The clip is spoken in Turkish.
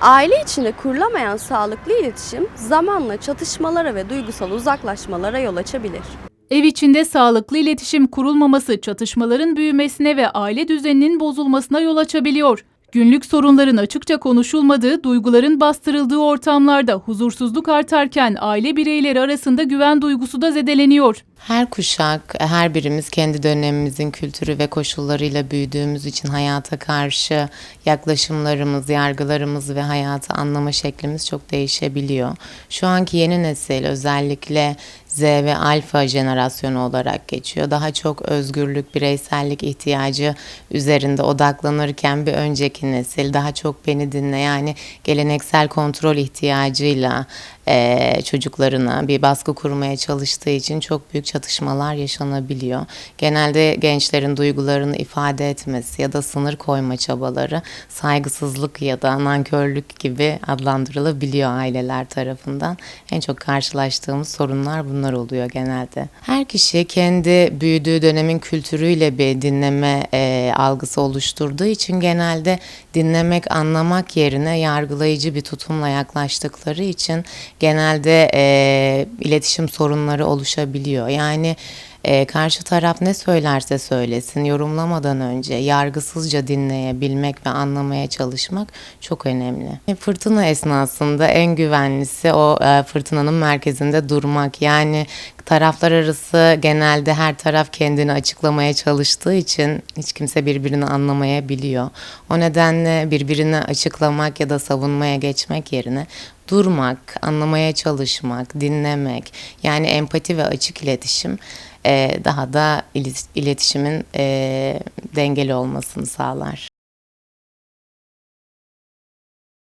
Aile içinde kurulamayan sağlıklı iletişim zamanla çatışmalara ve duygusal uzaklaşmalara yol açabilir. Ev içinde sağlıklı iletişim kurulmaması çatışmaların büyümesine ve aile düzeninin bozulmasına yol açabiliyor. Günlük sorunların açıkça konuşulmadığı, duyguların bastırıldığı ortamlarda huzursuzluk artarken aile bireyleri arasında güven duygusu da zedeleniyor. Her kuşak, her birimiz kendi dönemimizin kültürü ve koşullarıyla büyüdüğümüz için hayata karşı yaklaşımlarımız, yargılarımız ve hayatı anlama şeklimiz çok değişebiliyor. Şu anki yeni nesil özellikle Z ve alfa jenerasyonu olarak geçiyor. Daha çok özgürlük, bireysellik ihtiyacı üzerinde odaklanırken bir önceki nesil daha çok beni dinle yani geleneksel kontrol ihtiyacıyla eee, çocuklarına bir baskı kurmaya çalıştığı için çok büyük çatışmalar yaşanabiliyor. Genelde gençlerin duygularını ifade etmesi ya da sınır koyma çabaları saygısızlık ya da nankörlük gibi adlandırılabiliyor aileler tarafından. En çok karşılaştığımız sorunlar bunlar oluyor genelde. Her kişi kendi büyüdüğü dönemin kültürüyle bir dinleme eee, algısı oluşturduğu için genelde dinlemek, anlamak yerine yargılayıcı bir tutumla yaklaştıkları için genelde eee, iletişim sorunları oluşabiliyor. Yani eee, karşı taraf ne söylerse söylesin yorumlamadan önce yargısızca dinleyebilmek ve anlamaya çalışmak çok önemli. Fırtına esnasında en güvenlisi o eee, fırtınanın merkezinde durmak. Yani taraflar arası genelde her taraf kendini açıklamaya çalıştığı için hiç kimse birbirini anlamayabiliyor. O nedenle birbirini açıklamak ya da savunmaya geçmek yerine durmak, anlamaya çalışmak, dinlemek yani empati ve açık iletişim daha da iletişimin eee, dengeli olmasını sağlar.